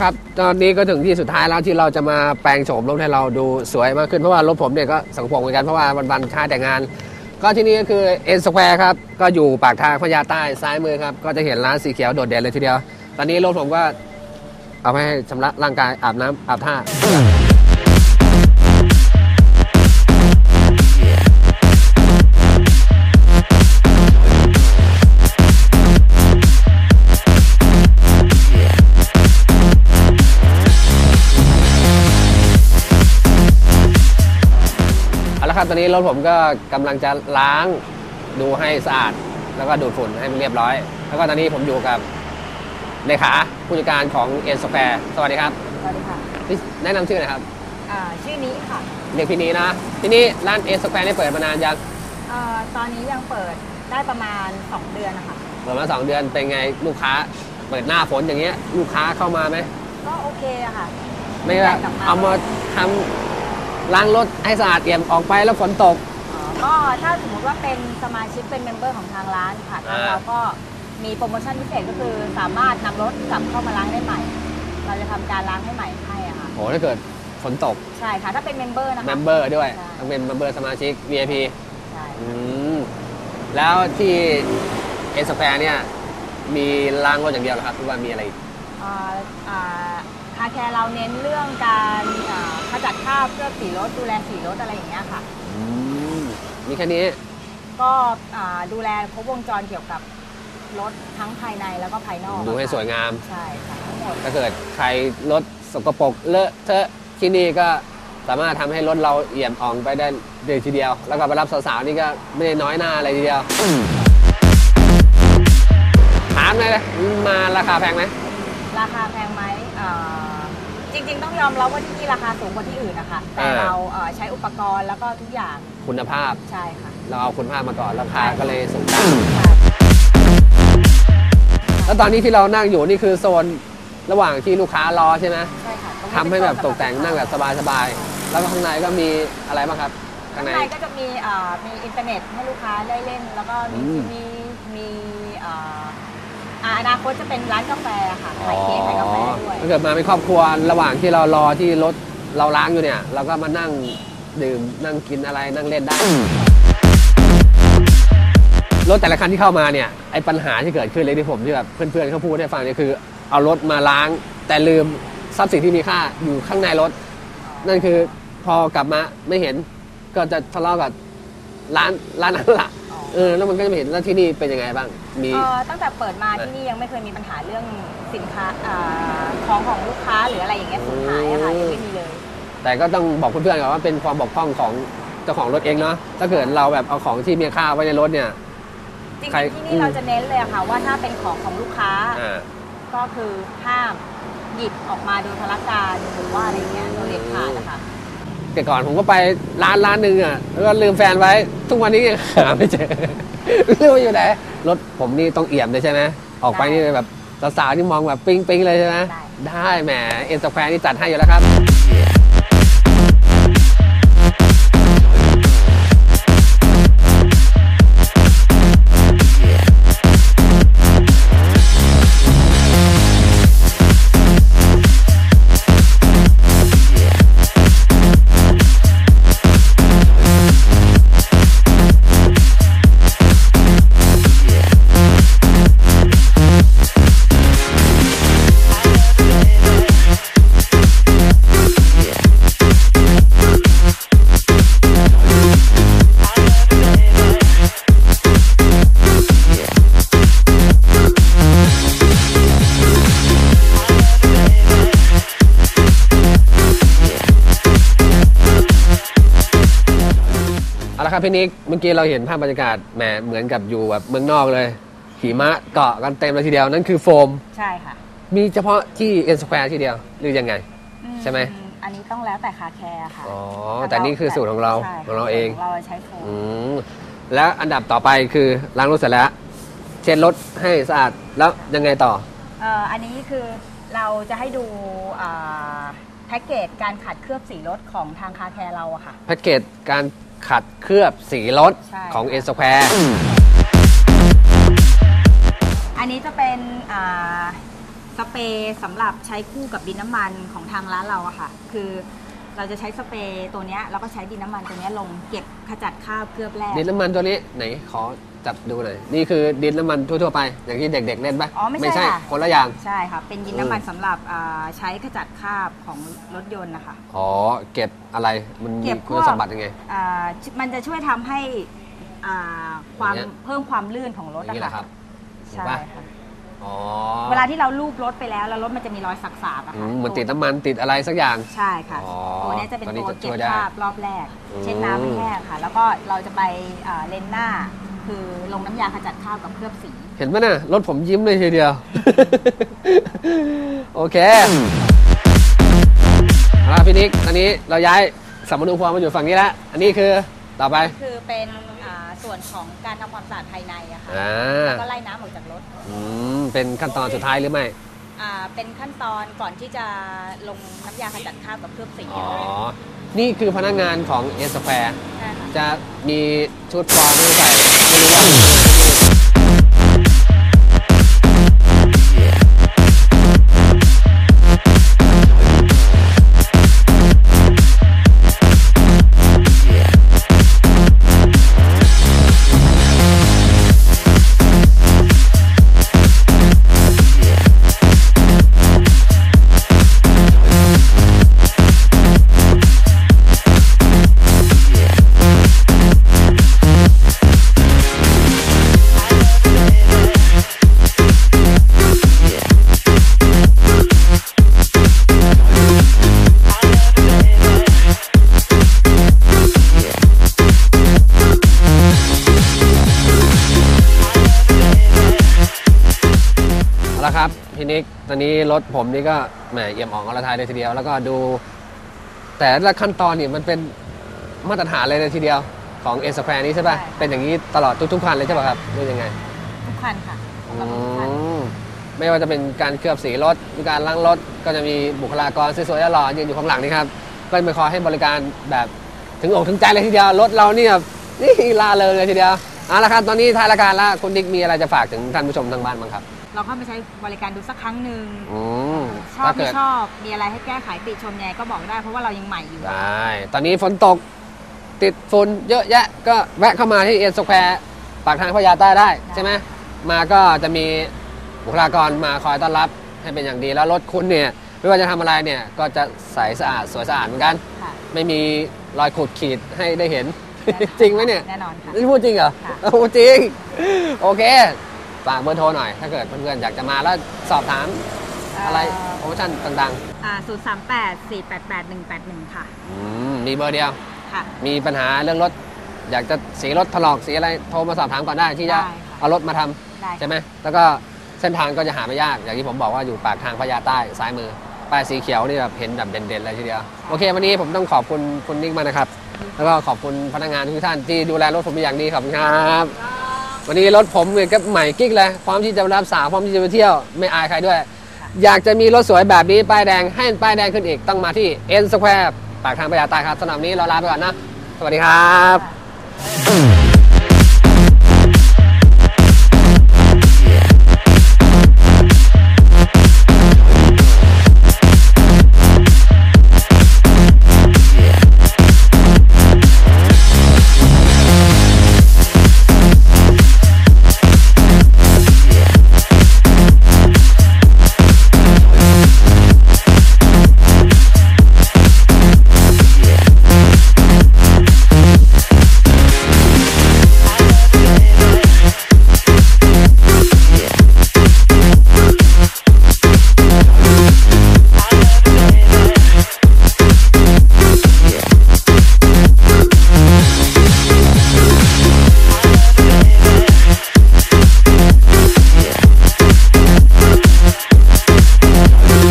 ครับ ตอนนี้ก็ถึงที่สุดท้ายแล้วที่เราจะมาแปลงโฉมรถให้เราดูสวยมากขึ้นเพราะว่ารถผมเนี่ยก็สังพงเหมือนกันเพราะว่าวันๆค้าแต่งาน ก็ที่นี่ก็คือเอ็นสแควร์ครับ ก็อยู่ปากทางพญาใต้ซ้ายมือครับ ก็จะเห็นร้านสีเขียวโดดเด่นเลยทีเดียว ตอนนี้รถผมก็เอาไปให้ชำระร่างกายอาบน้ำอาบท่า ครับตอนนี้รถผมก็กำลังจะล้างดูให้สะอาด แล้วก็ดูดฝุ่นให้มันเรียบร้อย แล้วก็ตอนนี้ผมอยู่กับเลขาผู้จัดการของเอ็นสแควร์สวัสดีครับสวัสดีค่ะพี่แนะนำชื่อหน่อยครับอ่าชื่อนี้ค่ะเรียกพี่นี้นะที่นี่ร้านเอ็นสแควร์นี่เปิดมานานยังอ่าตอนนี้ยังเปิดได้ประมาณ 2 เดือนนะคะเปิดมาสองเดือนเป็นไงลูกค้าเปิดหน้าฝนอย่างเงี้ยลูกค้าเข้ามาไหมก็โอเคอะค่ะ ไม่ว่าแตกต่างมากเอามาทำ ล้างรถให้สะอาดเอี่ยมออกไปแล้วฝนตกอ๋อก็ถ้าสมมติว่าเป็นสมาชิกเป็นเมมเบอร์ของทางร้านค่ะทางอ่าเราก็มีโปรโมชั่นพิเศษก็คือสามารถนำรถกลับเข้ามาล้างได้ใหม่ เราจะทำการล้างให้ใหม่ให้อะค่ะ โหถ้าเกิดฝนตกใช่ค่ะ ถ้าเป็นเมมเบอร์นะคะ เมมเบอร์ด้วยใช่ ต้องเป็นเมมเบอร์สมาชิก VIP ใช่อืมแล้วที่เอ็นสแควร์เนี่ยมีล้างรถอย่างเดียวเหรอครับหรือว่ามีอะไรอีก อ่าอ่า คาแคร์เราเน้นเรื่องการอ่าขจัดคราบเคลือบสีรถดูแลสีรถอะไรอย่างเงี้ยค่ะ อืมมีแค่นี้ ก็อ่าดูแลครบวงจรเกี่ยวกับรถทั้งภายในแล้วก็ภายนอกดูให้สวยงาม ใช่ค่ะทั้งหมด ถ้าเกิดใครรถสกปรกเลอะเทอะที่นี่ก็สามารถทำให้รถเราเอี่ยมอ่องไปได้เลยทีเดียว แล้วก็ไปรับสาวๆนี่ก็ไม่ได้น้อยหน้าอะไรทีเดียวถามเลยเลยมาราคาแพงไหม ราคาแพงไหมอ่าจริง ๆ ต้องยอมรับว่าที่นี่ราคาสูงกว่าที่อื่นนะคะแต่อ่าเราเอ่อใช้อุปกรณ์แล้วก็ทุกอย่างคุณภาพใช่ค่ะเราเอาคุณภาพมาก่อนราคาก็เลยสูงตามค่ะแล้วตอนนี้ที่เรานั่งอยู่นี่คือโซนระหว่างที่ลูกค้ารอใช่ไหมใช่ค่ะรงนี้ทำให้แบบเป็นตกแต่งนั่งแบบสบายๆแล้วก็ข้างในก็มีอะไรบ้างครับข้าข้างงในในก็จะมีอ่ามีอินเทอร์เน็ตให้ลูกค้าได้เล่น แล้วก็มีอืทีมวีมีอ่า อ่าอนาคตจะเป็นร้านกาแฟค่ะขายเค้กขายกาแฟด้วย ถ้าเกิดมาเป็นครอบครัวระหว่างที่เรารอที่รถเราล้างอยู่เนี่ย เราก็มานั่งดื่มนั่งกินอะไรนั่งเล่นได้ รถแต่ละคันที่เข้ามาเนี่ยไอ้ปัญหาที่เกิดขึ้นเลยที่ผมที่แบบเพื่อนๆเขาพูดให้ฟังเนี่ยคือเอารถมาล้าง แต่ลืมทรัพย์สินที่มีค่าอยู่ข้างในรถ นั่นคือพอกลับมาไม่เห็นก็จะทะเลาะกับร้านร้านนั้นละ เออแล้วมันก็จะไม่เห็นแล้วที่นี่เป็นยังไงบ้างมี เอ่อตั้งแต่เปิดมาที่นี่ยังไม่เคยมีปัญหาเรื่องสินค้าอ่าของของลูกค้าหรืออะไรอย่างเงี้ยสูญหายอะค่ะยังไม่มีเลย แต่ก็ต้องบอกเพื่อนๆก่อนว่าเป็นความบกพร่องของเจ้าของรถเองเนาะถ้าเกิดเราแบบเอาของที่มีค่าไว้ในรถเนี่ย จริงใคร ๆที่นี่เราจะเน้นเลยอะค่ะว่าถ้าเป็นของของลูกค้าอ่าก็คือห้ามหยิบออกมาโดยพลการหรือว่าอะไรเงี้ยโดยเด็ดขาดนะคะ แต่ก่อนผมก็ไปร้านร้านหนึ่งอะแล้วก็ลืมแฟนไว้ ทุกวันนี้ยังหาไม่เจอไม่รู้อยู่ไหนรถผมนี่ต้องเอี่ยมเลยใช่ไหมออกไปนี่แบบสาวๆนี่มองแบบปิ๊งปิ๊งๆเลยใช่ไหมได้ได้แหมเอ็นสแควร์นี่จัดให้อยู่แล้วครับ พี่นิกเมื่อกี้เราเห็นภาพบรรยากาศแหมเหมือนกับอยู่แบบเมืองนอกเลยหิมะเกาะกันเต็มเลยทีเดียวนั่นคือโฟม ใช่ค่ะ มีเฉพาะที่เอ็นสแควร์ทีเดียวหรือยังไงอืใช่ไหม อันนี้ต้องแล้วแต่คาแคร์ค่ะ อ๋อ แต่นี่คือสูตรของเราใช่ของเราเอง เราใช้โฟมอืมแล้วอันดับต่อไปคือล้างรถเสร็จแล้วเช็ดรถให้สะอาดแล้วยังไงต่อ เอ่ออันนี้คือเราจะให้ดูอ่าแพ็กเกจการขัดเคลือบสีรถของทางคาแคร์เราอะค่ะ แพ็กเกจการ ขัดเคลือบสีรถใช่ ของเอ็นสแควร์อันนี้จะเป็นอ่าสสเปรย์สำหรับใช้คู่กับดินน้ำมันของทางร้านเราอะค่ะ คือเราจะใช้สเปรย์ตัวเนี้ยแล้วก็ใช้ดินน้ำมันตัวเนี้ยลงเก็บขจัดคราบเคลือบแร่ดินน้ำมันตัวนี้ไหนขอ จับดูหน่อยนี่คือดินน้ำมันทั่วๆไป อย่างที่เด็กๆเล่นปะอ๋อไม่ใช่ค่ะ คนละอย่าง ใช่ค่ะ เป็นดินน้ำมันสำหรับอ่าใช้ขจัดคราบของรถยนต์นะคะ อ๋อเก็บอะไรมันเก็มีบพคุวณกสมบัติยังไง อ่ามันจะช่วยทำให้อ่าความอย่างเงี้ย เพิ่มความลื่นของรถอย่างนี้แหละครับใช่ถูกปะ ค่ะอ๋อเวลาที่เราลูบรถไปแล้ว แล้วรถมันจะมีรอยสักๆอะอืค่ะมเหมันติดน้ำมันติดอะไรสักอย่าง ใช่ค่ะ อ๋อตัวเนี้ยจะเป็นตัวนี้ตัวจะเก็ช่บวยได้คราบรอบแรก อืม เช็ดน้ำให้แห้งค่ะ แล้วก็เราจะไปอ่าเลนหน้า คือลงน้ำยาขจัดคราบกับเคลือบสี เห็นไหมน่ะ รถผมยิ้มเลยทีเดียว โอเคเอาละพี่นิกตอนนี้เราย้ายสัมมนุพรมาอยู่ฝั่งนี้แล้ว อันนี้คือต่อไป คือเป็นอ่าส่วนของการทำความสะอาดภายในอะค่ะอ่า แล้วก็ไล่น้ำออกจากรถอืม เป็นขั้นตอนสุดท้ายหรือไม่ อ่าเป็นขั้นตอนก่อนที่จะลงน้ำยาขจัดคราบกับเคลือบสีอ๋อ นี่คือพนักงานของเอสแฟร์ใช่ค่ะจะมีชุดฟอร์มไม่ใส่ไม่รู้ว่าเอา นิกตอนนี้รถผมนี่ก็แหมเอี่ยมอ่องอรไทยเลยทีเดียว แล้วก็ดู แต่ละขั้นตอนนี่มันเป็นมาตรฐานเลยเลยทีเดียวของเอสแฟร์นี้ใช่ป่ะ ใช่ เป็นอย่างนี้ตลอดทุกๆคันเลยใช่ป่ะครับหรือยังไงทุกคันค่ะอืปกติทุกคันมไม่ว่าจะเป็นการเคลือบสีรถหรือการล้างรถ ก็จะมีบุคลากรสวยๆหล่อๆยืนอยู่ข้างหลังนี่ครับ ก็จะไปคอยให้บริการแบบถึงอกถึงใจเลยทีเดียว รถเราเนี่ยนี่ลาเลยเลยทีเดียวเอาละครับตอนนี้ท้ายรายการแล้วคุณดิกมีอะไรจะฝากถึงท่านผู้ชมทางบ้านบ้างครับ เราเข้ามาใช้บริการดูสักครั้งหนึ่งอืมชอบถ้าไม่เกิดชอบมีอะไรให้แก้ไขติชมยังไงก็บอกได้เพราะว่าเรายังใหม่อยู่ ได้ ตอนนี้ฝนตกติดฝุ่นเยอะแยะ ก็แวะเข้ามาที่เอ็นสแควร์ปากทางพญาใต้ได้ใช่ไหมมาก็จะมีบุคลากรมาคอยต้อนรับให้เป็นอย่างดีแล้วรถคุณเนี่ยไม่ว่าจะทำอะไรเนี่ยก็จะใสสะอาดสวยสะอาดเหมือนกัน ค่ะไม่มีรอยขูดขีดให้ได้เห็น จริงไหมเนี่ย แน่นอนค่ะ นี่พูดจริงเหรอค่ะ โอ้จริง โอเค ฝากเบอร์โทรหน่อย ถ้าเกิดเพื่อนๆอยากจะมาแล้วสอบถามอะไรโปรโมชั่นต่างอ่าศูนย์สามแปดสี่แปดแปดหนึ่งแปดหนึ่งค่ะ ๆอืมมีเบอร์เดียว ค่ะ มีปัญหาเรื่องรถ อยากจะสีรถถลอกสีอะไรโทรมาสอบถามก่อนได้ที่จะได้ค่ะ เอารถมาทำได้ใช่ไหมแล้วก็เส้นทางก็จะหาไม่ยาก อย่างที่ผมบอกว่าอยู่ปากทางพญาใต้ซ้ายมือป้ายสีเขียวนี่แบบเห็นแบบเด่นๆเลยทีเดียวโอเค วันนี้ผมต้องขอบคุณคุณนิกมากนะครับ แล้วก็ขอบคุณพนักงานทุกท่านที่ดูแลรถผมเป็นอย่างดีขอบคุณครับ วันนี้รถผมเนี่ยก็ใหม่กิ๊กเลยพร้อมที่จะรับสาวพร้อมที่จะไปเที่ยวไม่อายใครด้วย อยากจะมีรถสวยแบบนี้ป้ายแดงให้ป้ายแดงขึ้นอีกต้องมาที่ N Square ปากทางพญาตาครับสำหรับนี้เราลาไปก่อนนะ สวัสดีครับ